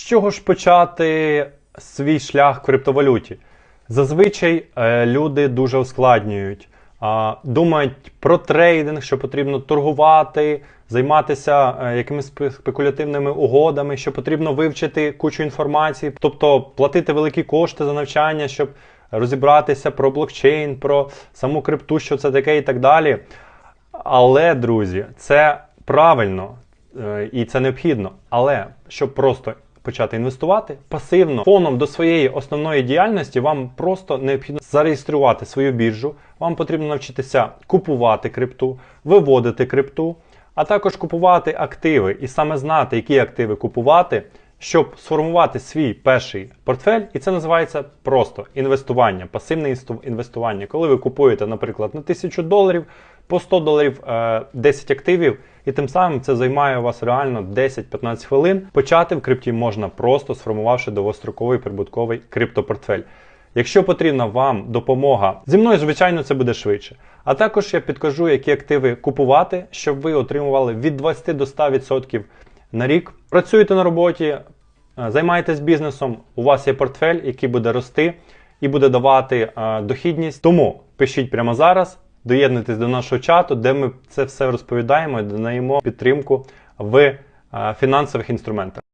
З чого ж почати свій шлях в криптовалюті? Зазвичай е, люди дуже ускладнюють. Думають про трейдинг, що потрібно торгувати, займатися е, якимись спекулятивними угодами, що потрібно вивчити кучу інформації, тобто платити великі кошти за навчання, щоб розібратися про блокчейн, про саму крипту, що це таке і так далі. Але, друзі, це правильно е, і це необхідно. Але щоб просто почати інвестувати пасивно, фоном до своєї основної діяльності, вам просто необхідно зареєструвати свою біржу. Вам потрібно навчитися купувати крипту, виводити крипту, а також купувати активи і саме знати, які активи купувати, щоб сформувати свій перший портфель. І це називається просто інвестування, пасивне інвестування. Коли ви купуєте, наприклад, на 1000 доларів по 100 доларів е, 10 активів, і тим самим це займає у вас реально 10-15 хвилин. Почати в крипті можна просто сформувавши довгостроковий прибутковий криптопортфель. Якщо потрібна вам допомога, зі мною, звичайно, це буде швидше. А також я підкажу, які активи купувати, щоб ви отримували від 20 до 100% на рік. Працюєте на роботі, е, займаєтесь бізнесом, у вас є портфель, який буде рости і буде давати е, дохідність. Тому пишіть прямо зараз, доєднуйтесь до нашого чату, де ми це все розповідаємо і даємо підтримку в е, фінансових інструментах.